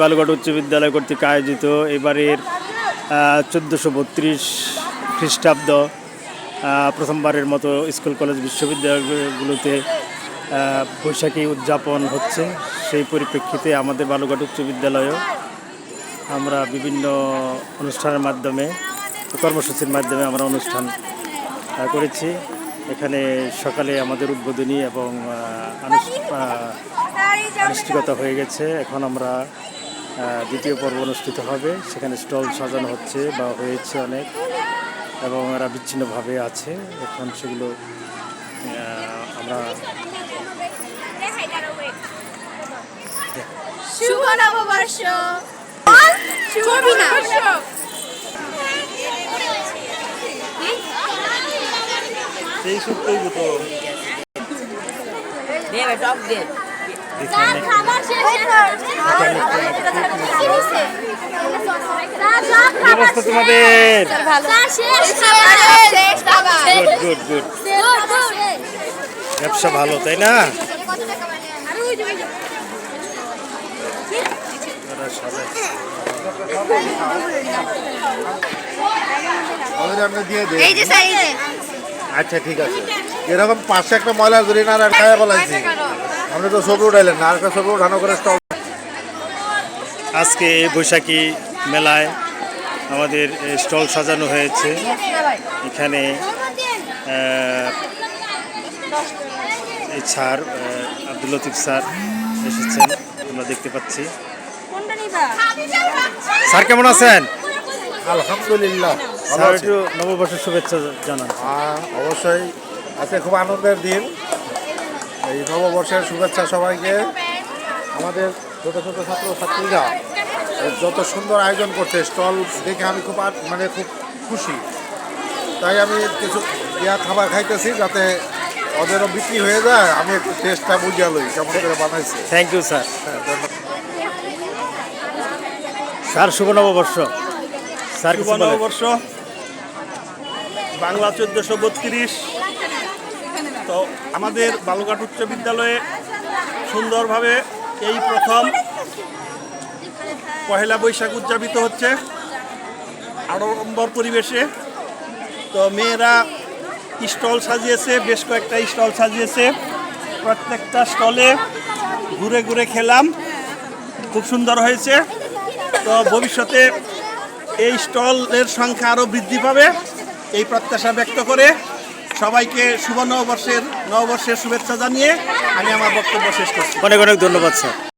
বালুঘাট উচ্চ বিদ্যালয় কর্তৃক আয়োজিত এবারের চোদ্দোশো বত্রিশ খ্রিস্টাব্দ প্রথমবারের মতো স্কুল কলেজ বিশ্ববিদ্যালয়গুলোতে বৈশাখী উদযাপন হচ্ছে। সেই পরিপ্রেক্ষিতে আমাদের বালুঘাট উচ্চ বিদ্যালয়েও আমরা বিভিন্ন অনুষ্ঠানের মাধ্যমে, কর্মসূচির মাধ্যমে আমরা অনুষ্ঠান করেছি। এখানে সকালে আমাদের উদ্বোধনী এবং আনুষ্ঠানিকতা হয়ে গেছে। এখন আমরা দ্বিতীয় পর্ব অনুষ্ঠিত হবে। সেখানে স্টল সাজানো হচ্ছে বা হয়েছে অনেক এবং এরা বিচ্ছিন্নভাবে আছে। এখন সেগুলো আমরা শুভ নববর্ষ। এই সত্যই তো। দেবে টপ দে। খাবার শেষ অবস্থা তোমাদের। শেষ খাবার শেষ খাবার গুড গুড গুড ব্যবসা ভালো তাই না? আচ্ছা ঠিক আছে। এরকম পাশে একটা ময়লা ধরি না আর খায়া বলাইছি আপনি তো ছবি উঠাইলেন না আর একটা উঠানো করে স্টল আজকে এই বৈশাখী মেলায় আমাদের স্টল সাজানো হয়েছে। এখানে এই স্যার আব্দুল লতিফ স্যার এসেছেন আমরা দেখতে পাচ্ছি। স্যার কেমন আছেন? আলহামদুলিল্লাহ স্যার। একটু নববর্ষের শুভেচ্ছা জানান। অবশ্যই আজকে খুব আনন্দের দিন। এই নববর্ষের শুভেচ্ছা সবাইকে। আমাদের ছোটো ছোটো ছাত্র ছাত্রীরা যত সুন্দর আয়োজন করছে স্টল দেখে আমি খুব মানে খুব খুশি। তাই আমি কিছু ইয়া খাবার খাইতেছি যাতে ওদেরও বিক্রি হয়ে যায়। আমি একটু টেস্টটা বুঝিয়ে লই কেমন করে বানাইছি। থ্যাংক ইউ স্যার হ্যাঁ, স্যার শুভ নববর্ষ। স্যার শুভ নববর্ষ। বাংলা চোদ্দশো বত্রিশ। তো আমাদের বালুঘাট উচ্চ বিদ্যালয়ে সুন্দরভাবে এই প্রথম পহেলা বৈশাখ উদযাপিত হচ্ছে আড়ম্বর পরিবেশে। তো মেয়েরা স্টল সাজিয়েছে, বেশ কয়েকটা স্টল সাজিয়েছে। প্রত্যেকটা স্টলে ঘুরে ঘুরে খেলাম, খুব সুন্দর হয়েছে। তো ভবিষ্যতে এই স্টলের সংখ্যা আরও বৃদ্ধি পাবে, এই প্রত্যাশা ব্যক্ত করে সবাইকে শুভ নববর্ষের নববর্ষের শুভেচ্ছা জানিয়ে আমি আমার বক্তব্য শেষ করছি। অনেক অনেক ধন্যবাদ, স্যার।